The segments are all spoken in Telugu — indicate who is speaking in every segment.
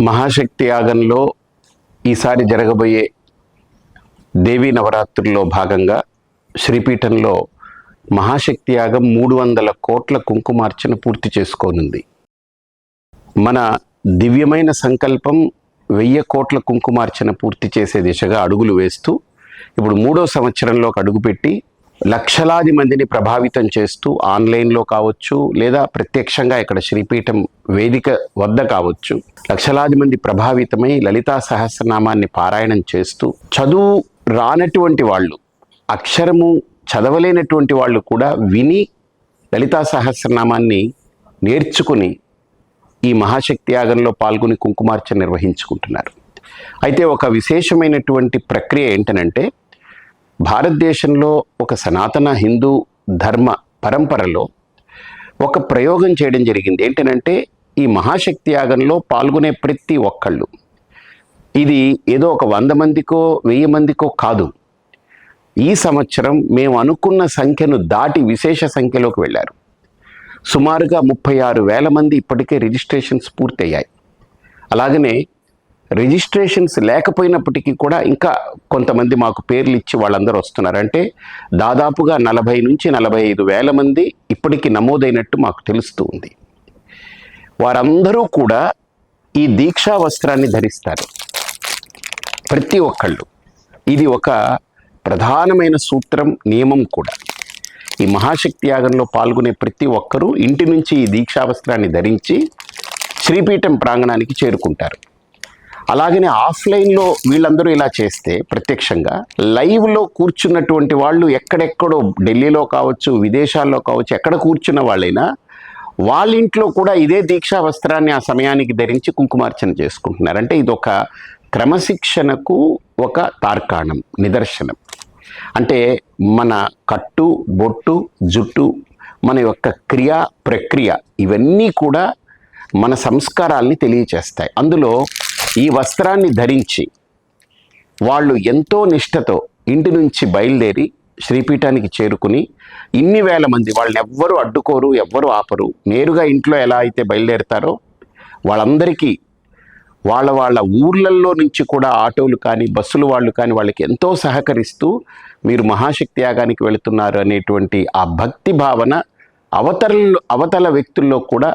Speaker 1: మహాశక్తి యాగంలో ఈసారి జరగబోయే దేవీ నవరాత్రుల్లో భాగంగా శ్రీపీఠంలో మహాశక్తి యాగం మూడు వందల కోట్ల కుంకుమార్చన పూర్తి చేసుకోనుంది. మన దివ్యమైన సంకల్పం వెయ్యి కోట్ల కుంకుమార్చన పూర్తి చేసే దిశగా అడుగులు వేస్తూ ఇప్పుడు మూడో సంవత్సరంలోకి అడుగుపెట్టి లక్షలాది మందిని ప్రభావితం చేస్తూ ఆన్లైన్లో కావచ్చు లేదా ప్రత్యక్షంగా ఇక్కడ శ్రీపీఠం వేదిక వద్ద కావచ్చు లక్షలాది మంది ప్రభావితమై లలితా సహస్రనామాన్ని పారాయణం చేస్తూ చదువు రానటువంటి వాళ్ళు అక్షరము చదవలేనటువంటి వాళ్ళు కూడా విని లలితా సహస్రనామాన్ని నేర్చుకుని ఈ మహాశక్తి యాగంలో పాల్గొని కుంకుమార్చన నిర్వహించుకుంటున్నారు. అయితే ఒక విశేషమైనటువంటి ప్రక్రియ ఏంటనంటే భారతదేశంలో ఒక సనాతన హిందూ ధర్మ పరంపరలో ఒక ప్రయోగం చేయడం జరిగింది. ఏంటనంటే ఈ మహాశక్తి యాగంలో పాల్గొనే ప్రతి ఒక్కళ్ళు. ఇది ఏదో ఒక వంద మందికో వెయ్యి మందికో కాదు. ఈ సంవత్సరం మేము అనుకున్న సంఖ్యను దాటి విశేష సంఖ్యలోకి వెళ్ళారు. సుమారుగా ముప్పై ఆరు వేల మంది ఇప్పటికే రిజిస్ట్రేషన్స్ పూర్తయ్యాయి. అలాగనే రిజిస్ట్రేషన్స్ లేకపోయినప్పటికీ కూడా ఇంకా కొంతమంది మాకు పేర్లు ఇచ్చి వాళ్ళందరూ వస్తున్నారు. అంటే దాదాపుగా నలభై నుంచి నలభై ఐదు వేల మంది ఇప్పటికీ నమోదైనట్టు మాకు తెలుస్తూ ఉంది. వారందరూ కూడా ఈ దీక్షా వస్త్రాన్ని ధరిస్తారు. ప్రతి ఒక్కళ్ళు. ఇది ఒక ప్రధానమైన సూత్రం నియమం కూడా. ఈ మహాశక్తి యాగంలో పాల్గొనే ప్రతి ఒక్కరూ ఇంటి నుంచి ఈ దీక్షా వస్త్రాన్ని ధరించి శ్రీపీఠం ప్రాంగణానికి చేరుకుంటారు. అలాగనే ఆఫ్లైన్లో వీళ్ళందరూ ఇలా చేస్తే ప్రత్యక్షంగా లైవ్లో కూర్చున్నటువంటి వాళ్ళు ఎక్కడెక్కడో ఢిల్లీలో కావచ్చు విదేశాల్లో కావచ్చు ఎక్కడ కూర్చున్న వాళ్ళైనా వాళ్ళ ఇంట్లో కూడా ఇదే దీక్షా వస్త్రాన్ని ఆ సమయానికి ధరించి కుంకుమార్చన చేసుకుంటున్నారు. అంటే ఇదొక క్రమశిక్షణకు ఒక తార్కాణం నిదర్శనం. అంటే మన కట్టు బొట్టు జుట్టు మన యొక్క క్రియ ప్రక్రియ ఇవన్నీ కూడా మన సంస్కారాల్ని తెలియచేస్తాయి. అందులో ఈ వస్త్రాన్ని ధరించి వాళ్ళు ఎంతో నిష్టతో ఇంటి నుంచి బయలుదేరి శ్రీపీఠానికి చేరుకుని ఇన్ని వేల మంది వాళ్ళని ఎవ్వరూ అడ్డుకోరు ఎవ్వరూ ఆపరు. నేరుగా ఇంట్లో ఎలా అయితే బయలుదేరుతారో వాళ్ళందరికీ వాళ్ళ వాళ్ళ ఊర్లల్లో నుంచి కూడా ఆటోలు కానీ బస్సులు వాళ్ళు కానీ వాళ్ళకి ఎంతో సహకరిస్తూ మీరు మహాశక్తి యాగానికి వెళుతున్నారు అనేటువంటి ఆ భక్తి భావన అవతల అవతల వ్యక్తుల్లో కూడా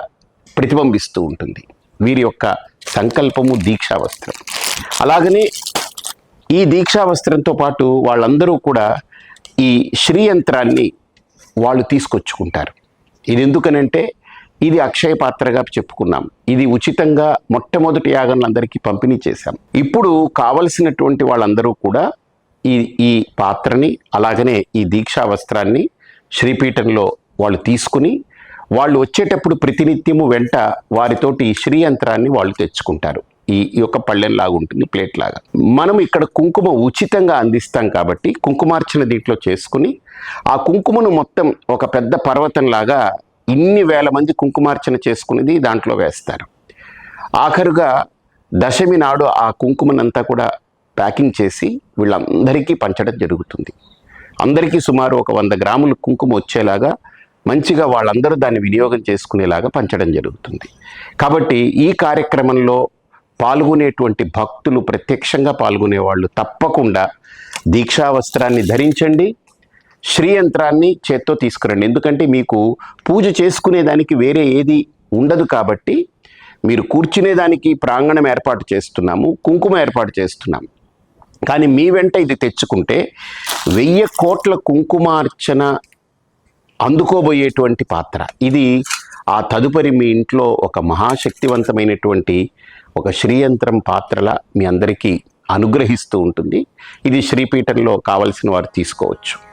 Speaker 1: ప్రతిబింబిస్తూ ఉంటుంది. వీరి యొక్క సంకల్పము దీక్షా వస్త్రం. అలాగనే ఈ దీక్షా వస్త్రంతో పాటు వాళ్ళందరూ కూడా ఈ శ్రీ యంత్రాన్ని వాళ్ళు తీసుకొచ్చుకుంటారు. ఇది ఎందుకనంటే ఇది అక్షయ పాత్రగా చెప్పుకున్నాం. ఇది ఉచితంగా మొట్టమొదటి యాగంలో అందరికీ పంపిణీ చేశాం. ఇప్పుడు కావలసినటువంటి వాళ్ళందరూ కూడా ఈ ఈ పాత్రని అలాగనే ఈ దీక్షా వస్త్రాన్ని శ్రీపీఠంలో వాళ్ళు తీసుకుని వాళ్ళు వచ్చేటప్పుడు ప్రతినిత్యము వెంట వారితోటి ఈ శ్రీ యంత్రాన్ని వాళ్ళు తెచ్చుకుంటారు. ఈ ఈ యొక్క పళ్ళెంలాగా ఉంటుంది ప్లేట్ లాగా. మనం ఇక్కడ కుంకుమ ఉచితంగా అందిస్తాం కాబట్టి కుంకుమార్చన దీంట్లో చేసుకుని ఆ కుంకుమను మొత్తం ఒక పెద్ద పర్వతంలాగా ఇన్ని వేల మంది కుంకుమార్చన చేసుకునేది దాంట్లో వేస్తారు. ఆఖరుగా దశమి నాడు ఆ కుంకుమనంతా కూడా ప్యాకింగ్ చేసి వీళ్ళందరికీ పంచడం జరుగుతుంది. అందరికీ సుమారు ఒక వంద గ్రాములు కుంకుమ వచ్చేలాగా మంచిగా వాళ్ళందరూ దాన్ని వినియోగం చేసుకునేలాగా పంచడం జరుగుతుంది. కాబట్టి ఈ కార్యక్రమంలో పాల్గొనేటువంటి భక్తులు ప్రత్యక్షంగా పాల్గొనే వాళ్ళు తప్పకుండా దీక్షా వస్త్రాన్ని ధరించండి శ్రీయంత్రాన్ని చేత్తో తీసుకురండి. ఎందుకంటే మీకు పూజ చేసుకునేదానికి వేరే ఏది ఉండదు కాబట్టి మీరు కూర్చునేదానికి ప్రాంగణం ఏర్పాటు చేస్తున్నాము కుంకుమ ఏర్పాటు చేస్తున్నాము. కానీ మీ వెంట ఇది తెచ్చుకుంటే వెయ్యి కోట్ల కుంకుమార్చన అందుకోబోయేటువంటి పాత్ర. ఇది ఆ తదుపరి మీ ఇంట్లో ఒక మహాశక్తివంతమైనటువంటి ఒక శ్రీయంత్రం పాత్రల మీ అందరికీ అనుగ్రహిస్తూ ఉంటుంది. ఇది శ్రీపీఠంలో కావలసిన వారు తీసుకోవచ్చు.